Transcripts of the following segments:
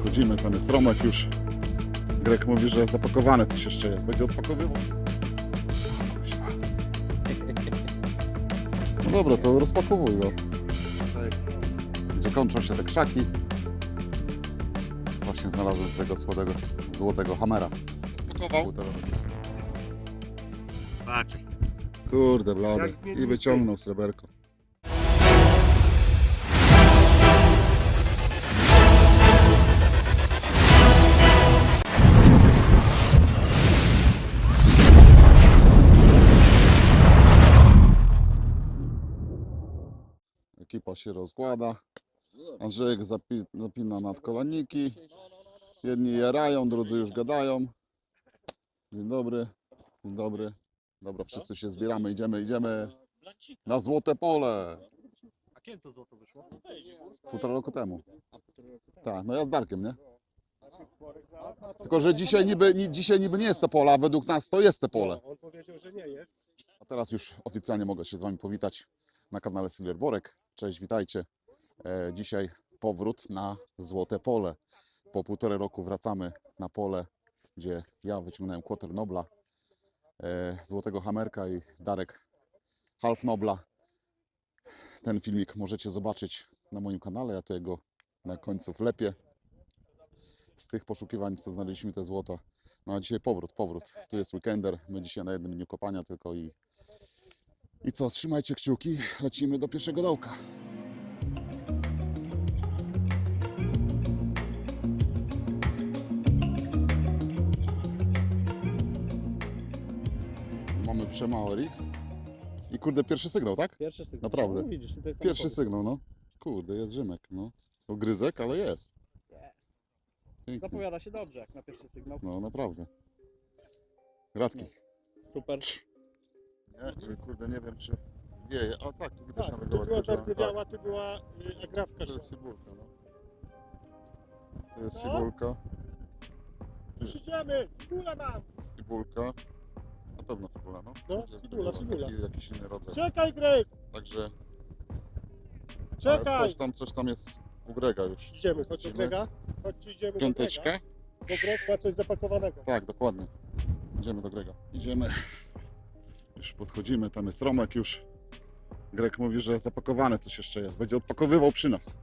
podchodzimy, tam jest Romek już. Grek mówi, że zapakowane coś jeszcze jest. Będzie odpakowywał. No dobra, to rozpakowuj go. Tutaj, gdzie kończą się te krzaki. Właśnie znalazłem swojego złotego, złotego hamera. Spakował. Kurde blady. I wyciągnął sreberko. Się rozkłada. Andrzejek zapi- zapina nadkolaniki. Jedni jarają, drudzy już gadają. Dzień dobry. Dzień dobry. Dobra, wszyscy się zbieramy, idziemy, idziemy na złote pole. A kiedy to złoto wyszło? Półtora roku temu. Tak, no ja z Darkiem, nie? Tylko, że dzisiaj niby, ni, dzisiaj niby nie jest to pole, a według nas to jest to pole. On powiedział, że nie jest. A teraz już oficjalnie mogę się z Wami powitać na kanale Silver Borek. Cześć, witajcie. E, dzisiaj powrót na Złote Pole. Po półtorej roku wracamy na pole, gdzie ja wyciągnąłem Quarter Nobla, e, Złotego Hamerka i Darek Half Nobla. Ten filmik możecie zobaczyć na moim kanale, ja to jego na końcu wlepię. Z tych poszukiwań, co znaleźliśmy te złota. No a dzisiaj powrót, powrót. Tu jest weekender, my dzisiaj na jednym dniu kopania tylko i i co, trzymajcie kciuki, lecimy do pierwszego dołka. Mamy Przema Orix. I kurde, pierwszy sygnał, tak? Pierwszy sygnał. Naprawdę. No, widzisz, Pierwszy sygnał, no. Kurde, jest Rzymek, no. Ogryzek, ale jest. Jest. Pięknie. Zapowiada się dobrze jak na pierwszy sygnał. No, naprawdę. Radki. Super. Nie, kurde, nie wiem czy wieje. A tak, tu widać Tak, nawet była zobacz, że- zardzewiała, tu była y, agrawka. To jest figurka, no. To jest No. figurka. Idziemy, kula mam. figurka. Na pewno figura, no. No, Będzie figura, figura. Taki, jakiś inny rodzaj. Czekaj Greg, Także ale czekaj. coś tam, coś tam jest u Grega już. Idziemy, chodź do. Grega. Chodź, idziemy do Piąteczka? Grega. Bo Greg ma coś zapakowanego. Tak, dokładnie. Idziemy do Grega. Idziemy. Już podchodzimy, tam jest Romek już. Greg mówi, że zapakowane coś jeszcze jest. Będzie odpakowywał przy nas.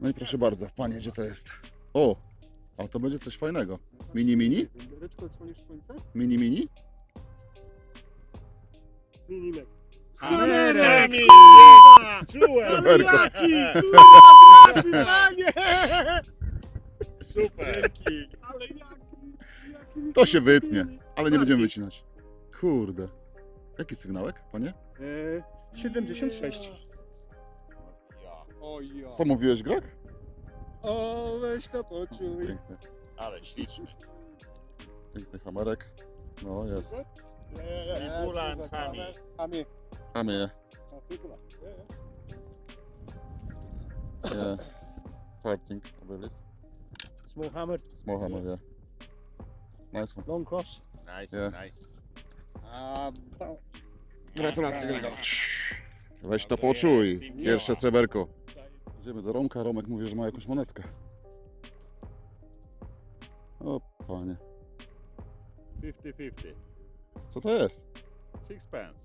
No i proszę bardzo, panie, gdzie to jest? O, a to będzie coś fajnego. Mini, mini? Ryczko, odsłonisz słońce? Mini, mini? Hamerek! Sreberko. Panie! Super! Ale jaki To się wytnie, ale nie będziemy wycinać. Kurde. Jaki sygnałek, panie? E, 76. O ja. Co mówiłeś, Greg? O, weź to poczuj. Piękny, Ale śliczny. piękny hamerek. No, jest. Figura Hami. Hami. Mamy je. O, figura. Yeah. Farting, I believe. Small hammer, Small hammer, yeah. Nice one. long cross. Nice, Yeah. nice. Ba- Gratulacje, Grego. Weź to poczuj. Pierwsze sreberko. Idziemy do Romka. Romek mówi, że ma jakąś monetkę. O, panie. 50-50. Co to jest? Sixpence.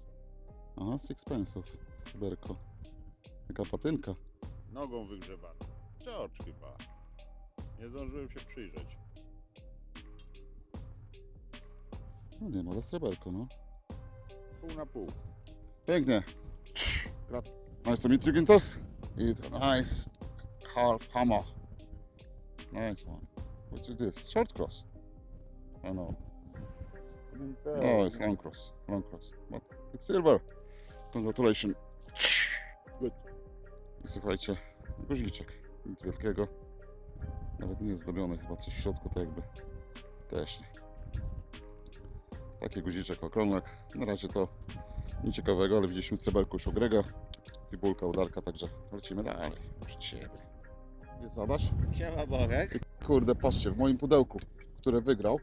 Aha, sixpence'ów. Sreberko. Jaka patynka. Nogą wygrzebany. George chyba. Nie zdążyłem się przyjrzeć. No nie, no ale sreberko, no. Pół na pół. Pięknie. Grat. Nice to meet you, Gintos. It's nice half hammer. Nice one. What is this? Short cross? I know. Oh, it's long cross. Long cross. But it's silver. Congratulations. Good. I słuchajcie, guźliczek. Nic wielkiego. Nawet nie jest zdobiony, chyba coś w środku to jakby też nie. Taki guziczek, okrągłek. Na razie to nic ciekawego, ale widzieliśmy sreberku już u Grega. Fibulka udarka, także lecimy dalej. Przed siebie. Jest Adaś? Siema Borek. Kurde, patrzcie, w moim pudełku, które wygrał.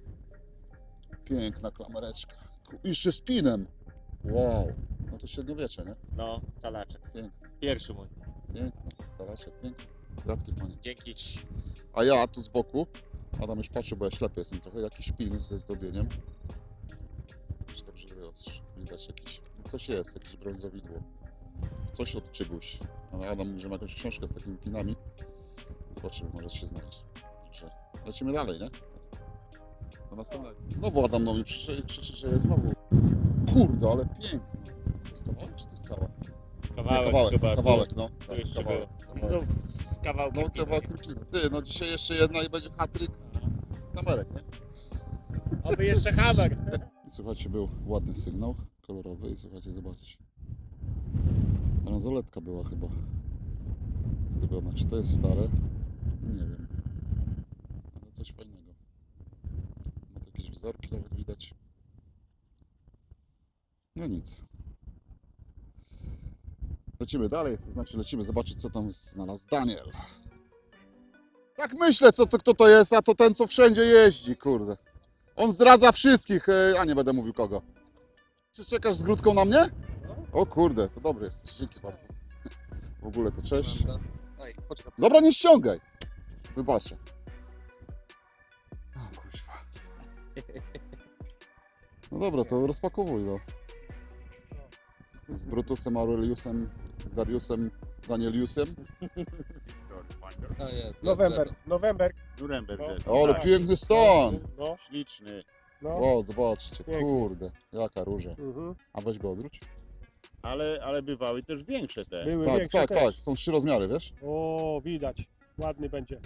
Piękna klamereczka. Jeszcze z pinem. Wow. No to średniowiecze, nie? No, calaczek. Piękne, Pierwszy mój. piękne. Calasie, pięknie. Gratki panie. Dzięki. A ja tu z boku, Adam już patrzy, bo ja ślepy jestem trochę, jakiś pilny ze zdobieniem. Dobrze widać jakiś, coś jest, jakieś brązowidło. Coś od czegoś. Ale Adam mówi, że ma jakąś książkę z takimi pinami. Zobaczymy, może się znaleźć. Także lecimy dalej, nie? Znowu Adam nowi krzyczy, krzyczy, że jest znowu. Kurde, ale pięknie. To jest kawałek, czy to jest cała? Nie, Kawałek, kawałek, chyba. kawałek, no. Tu Tak, jeszcze kawałek, było. kawałek. Znów z kawałkiem. No kawałek lecimy. Ty, no dzisiaj jeszcze jedna i będzie hatryk kamerek, nie? Oby jeszcze hammer. I słuchajcie, był ładny sygnał kolorowy i słuchajcie, zobaczcie. Bransoletka była chyba zdobiona. Czy to jest stare? Nie wiem. Ale coś fajnego. Ma tu jakieś wzorki nawet widać. No nic. Lecimy dalej, to znaczy lecimy zobaczyć co tam znalazł Daniel. Tak myślę, co to, kto to jest, a to ten, co wszędzie jeździ, kurde. On zdradza wszystkich, e, a nie będę mówił kogo. Czy czekasz z grudką na mnie? O kurde, to dobry jesteś, dzięki bardzo. W ogóle to cześć. Ej, poczekaj. Dobra, nie ściągaj. Wybaczę. O kuźwa. No dobra, to rozpakowuj no. Z Brutusem, Aureliusem, Dariusem, Danieliusem. A jest, jest, November, lewo. November. Nuremberg No. O, ale Tak, piękny ston! No, Śliczny. No. O, zobaczcie, Piękny. kurde, jaka róża. Mhm. A weź go odwróć. Ale, ale bywały też większe te. Były Tak, większe tak, też. tak, są trzy rozmiary, wiesz? O, widać. Ładny będzie.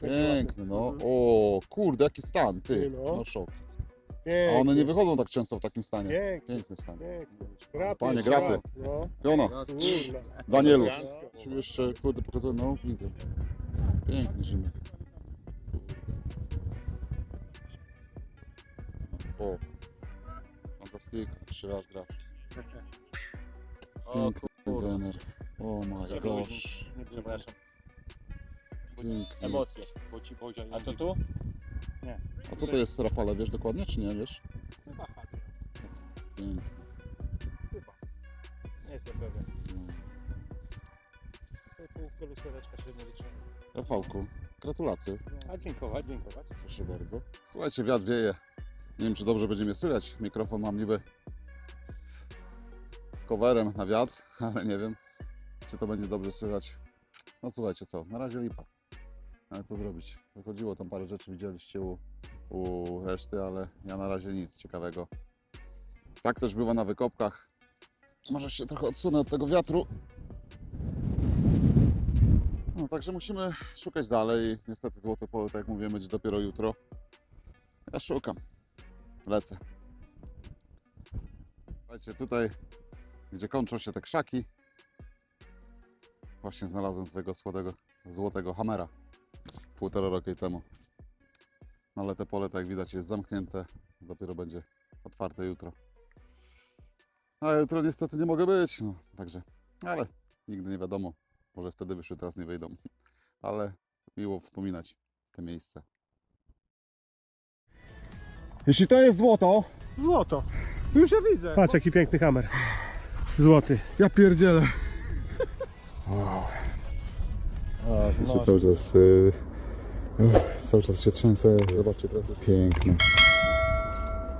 Będzie Piękny, ładny. no. Mhm. O, kurde, jaki stan, ty. Ty, no. No szok. A Piękny. one nie wychodzą tak często w takim stanie. Piękny, Piękny stan. piękny. Graty Panie, graty. raz, No, Piona. Danielus. No. Czy jeszcze, kurde, pokazuję, no widzę. Piękny Rzymek. O, fantastyka, jeszcze raz gratki. O Piękny kurde. dener. O my gosh. Nie przepraszam. Piękny. Emocje. Bo ci A to tu? A co to jest Rafale, wiesz dokładnie, czy nie wiesz? Chyba Hadrian. Piękny. Chyba. Nie jestem pewien. No. To Półkę lustereczka. Rafałku, gratulacje. A dziękować, dziękować. Proszę bardzo. Słuchajcie, wiatr wieje. Nie wiem, czy dobrze będzie mnie słychać. Mikrofon mam niby z, z coverem na wiatr, ale nie wiem, czy to będzie dobrze słychać. No słuchajcie, co, na razie lipa. Ale co zrobić? Wychodziło tam parę rzeczy, widzieliście u, u reszty, ale ja na razie nic ciekawego. Tak też bywa na wykopkach. Może się trochę odsunę od tego wiatru. No, także musimy szukać dalej. Niestety złote tak jak mówiłem, będzie dopiero jutro. Ja szukam. Lecę. Słuchajcie, tutaj, gdzie kończą się te krzaki, właśnie znalazłem swojego złotego, złotego hamera. Półtora roku temu. No ale te pole, tak jak widać, jest zamknięte. Dopiero będzie otwarte jutro. A jutro niestety nie mogę być, no, także, ale nigdy nie wiadomo. Może wtedy wyszły, teraz nie wyjdą. Ale miło wspominać te miejsce. Jeśli to jest złoto, Złoto. Już ja widzę. Patrz jaki piękny kamer. Złoty. ja pierdzielę. No, cały czas, y, uff, cały czas się trzęsę. Zobaczcie teraz. Piękne.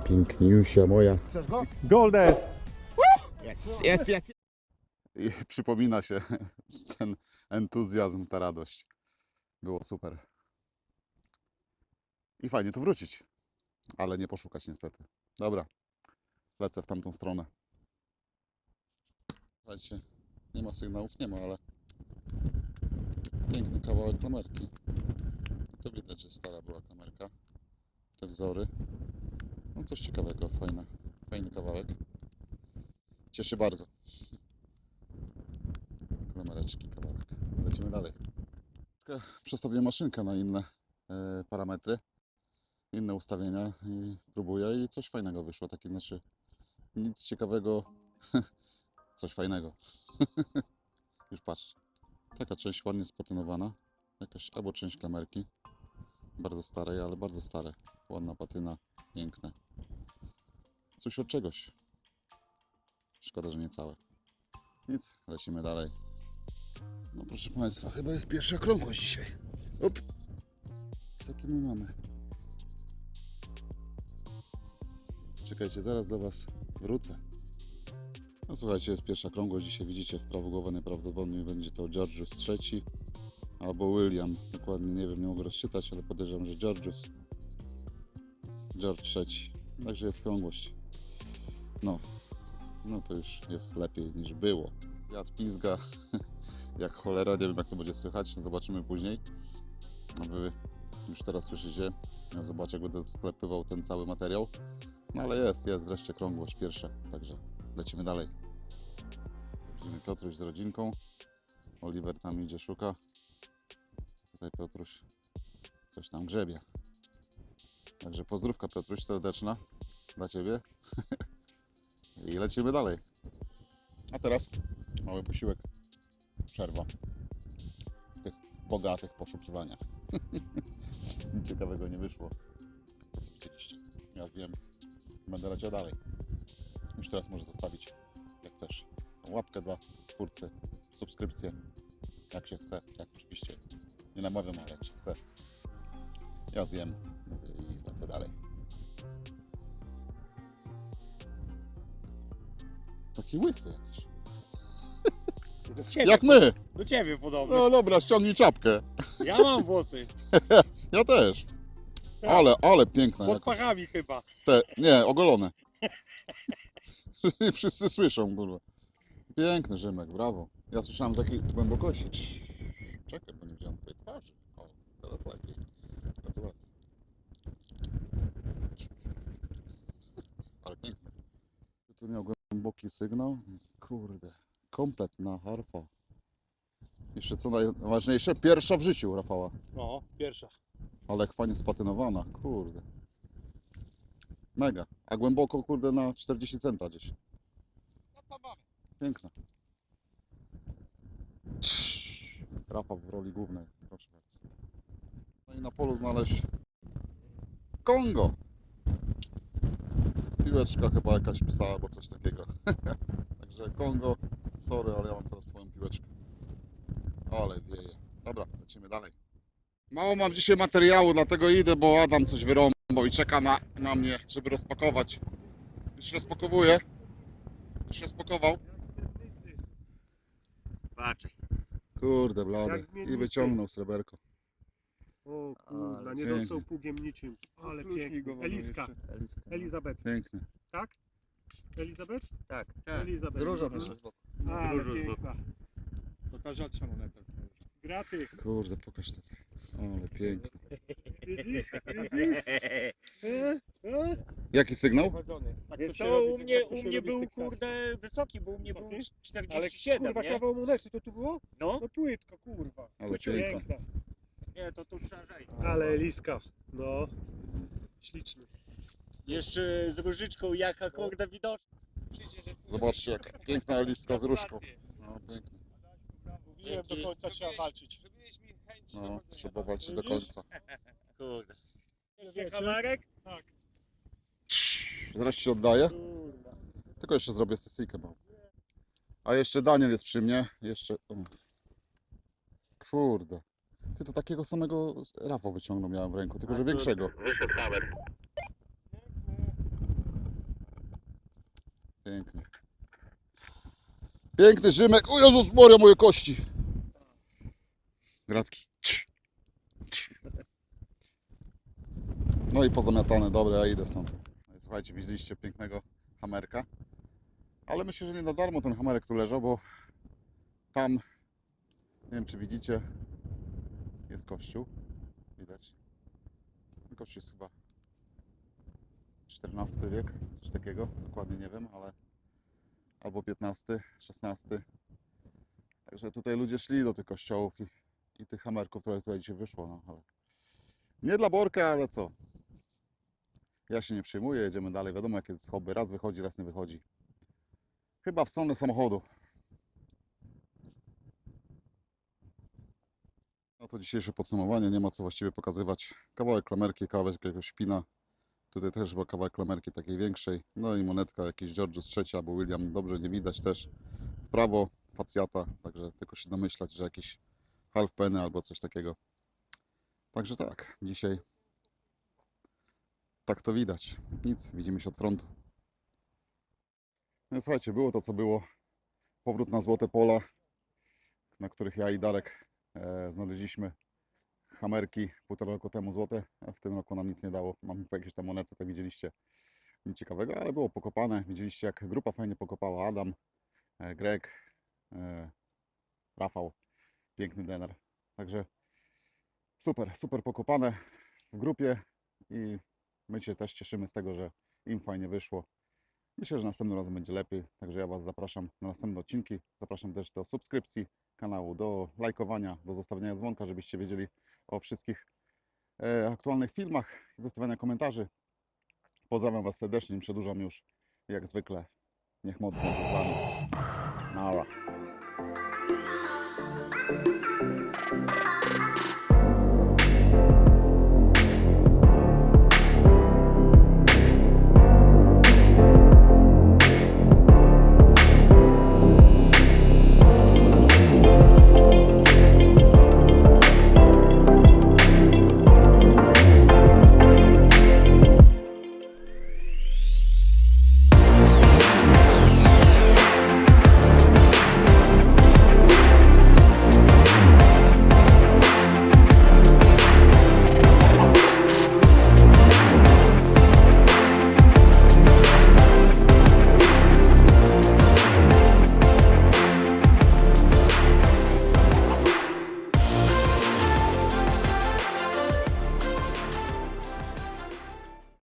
Piękniusia moja. Golden. Jest, jest. I przypomina się ten entuzjazm, ta radość. Było super. I fajnie tu wrócić, ale nie poszukać niestety. Dobra, lecę w tamtą stronę. Słuchajcie, nie ma sygnałów, nie ma, ale piękny kawałek klamerki. To widać, że stara była kamerka. Te wzory. No coś ciekawego, fajne, fajny kawałek. Cieszy bardzo klamereczki kawałek. Lecimy dalej. Przestawiłem maszynkę na inne e, parametry, inne ustawienia i próbuję i coś fajnego wyszło. Takie znaczy nic ciekawego, coś fajnego. Już patrz. Taka część ładnie spatynowana. Jakaś albo część klamerki. Bardzo starej, ale bardzo stare. Ładna patyna, piękne. Coś od czegoś. Szkoda, że nie całe. Nic, lecimy dalej. No proszę Państwa, chyba jest pierwsza krągłość dzisiaj. Up. Co tu my mamy? Czekajcie, zaraz do Was wrócę. No słuchajcie, jest pierwsza krągłość. Dzisiaj widzicie w prawo głowę najprawdopodobniej będzie to Georgius trzeci albo William. Dokładnie nie wiem, nie mogę rozczytać, ale podejrzewam, że Georgius. George trzeci. Także jest krągłość. No, no to już jest lepiej niż było. Wiatr pizga jak cholera, nie wiem jak to będzie słychać, zobaczymy później. Wy już teraz słyszycie, ja zobaczę jak będę sklepywał ten cały materiał. No ale jest, jest wreszcie krągłość pierwsza, także lecimy dalej. Widzimy Piotruś z rodzinką, Oliver tam idzie, szuka. Tutaj Piotruś coś tam grzebie. Także pozdrówka Piotruś serdeczna dla Ciebie. I lecimy dalej. A teraz mały posiłek. Przerwa w tych bogatych poszukiwaniach. Nic ciekawego nie wyszło. To co widzieliście. Ja zjem. Będę leciał dalej. Już teraz możesz zostawić, jak chcesz, tą łapkę dla twórcy, subskrypcję, jak się chce, jak oczywiście. Nie namawiam, ale jak się chce. Ja zjem i lecę dalej. Taki łysy jakiś. Do ciebie, Jak my! do ciebie podobny. No dobra, ściągnij czapkę. Ja mam włosy. Ja też. Ale, ale piękna. Pod Jak pachami chyba. te, nie, ogolone. Wszyscy słyszą, kurwa. Piękny Rzymek, brawo. Ja słyszałem z jakiej głębokości. Cii, Czekaj, bo nie widziałem twojej twarzy. O, teraz lepiej. Gratulacje. Ale piękny. Tu miał głęboki sygnał. Kurde, kompletna harfa. Jeszcze co najważniejsze, pierwsza w życiu Rafała. No, pierwsza. Ale jak fajnie spatynowana, kurde. Mega. A głęboko, kurde, na 40 centa gdzieś. Piękna. Rafał w roli głównej, proszę bardzo. No i na polu znaleźć Kongo. Piłeczka chyba jakaś psa albo coś takiego. Także Kongo, sorry, ale ja mam teraz twoją piłeczkę. Ale wieje. Dobra, lecimy dalej. Mało mam dzisiaj materiału, dlatego idę, bo Adam coś wyrąbał i czeka na, na mnie, żeby rozpakować. Już rozpakowuję. Już rozpakował. Patrzaj. Kurde, blady. Jak I wyciągnął sreberko. O kurwa, nie piękny. dostał pługiem niczym. Ale piękny. Eliska, Elizabeth, Piękny. tak? Elizabeth? Tak, Elizabeth. z różą jeszcze z boku. Ale różą z boku. piękna. To ta rzadsza moneta. Graty. Kurde, pokaż to. Ale piękny. Widzisz? Widzisz? E? E? Jaki sygnał? Tak Wiesz co, u mnie, u mnie był kurde wysoki, bo u mnie był Wysoki? 47, Ale kurwa, nie? kawał monety to tu było? No, No płytko, kurwa. Ale piękna. Piękna. nie, to tu szerzej. Ale Eliska. No. Śliczny. Jeszcze z różyczką, jaka kurde widoczna. Zobaczcie, jaka piękna eliska z różką. No, piękny. Mówiłem, do końca trzeba walczyć. No, trzeba walczyć do końca. Kurde. Jest kamerek? Tak. Zaraz ci oddaję. Tylko jeszcze zrobię sesyjkę małą. A jeszcze Daniel jest przy mnie. Jeszcze. Kurde. Ty to takiego samego Rafał wyciągnął miałem w ręku, tylko że większego. Wyszedł kamer. Piękny. Piękny Rzymek. O Jezus Maria, moje kości. Gratki. No i pozamiatane. Dobra, ja idę stąd. No Słuchajcie, widzieliście pięknego hamerka. Ale myślę, że nie na darmo ten hamerek tu leżał, bo tam, nie wiem czy widzicie, jest kościół. Widać. Kościół jest chyba XIV wiek, coś takiego, dokładnie nie wiem, ale albo XV, XVI. Także tutaj ludzie szli do tych kościołów i, i tych hamerków, które tutaj dzisiaj wyszło, no ale nie dla Borka, ale co? Ja się nie przejmuję, jedziemy dalej. Wiadomo jakie jest hobby, raz wychodzi, raz nie wychodzi. Chyba w stronę samochodu. No to dzisiejsze podsumowanie, nie ma co właściwie pokazywać. Kawałek klamerki, kawałek jakiegoś szpina. Tutaj też chyba kawałek klamerki takiej większej. No i monetka jakiś Georgius trzeci albo William. Dobrze nie widać też. W prawo facjata, także tylko się domyślać, że jakiś half penny albo coś takiego. Także tak, dzisiaj tak to widać. Nic, widzimy się od frontu. No słuchajcie, było to co było. Powrót na złote pola, na których ja i Darek e, znaleźliśmy hamerki półtora roku temu złote, a w tym roku nam nic nie dało. Mamy po jakieś tam monece, tak widzieliście. Nic ciekawego, ale było pokopane. Widzieliście jak grupa fajnie pokopała. Adam, e, Greg, e, Rafał, piękny dener. Także super, super pokopane w grupie i my się też cieszymy z tego, że im fajnie wyszło. Myślę, że następnym razem będzie lepiej, także ja Was zapraszam na następne odcinki. Zapraszam też do subskrypcji kanału, do lajkowania, do zostawiania dzwonka, żebyście wiedzieli o wszystkich e, aktualnych filmach i zostawiania komentarzy. Pozdrawiam Was serdecznie, nie przedłużam już. Jak zwykle, niech moc będzie z Wami. Nara.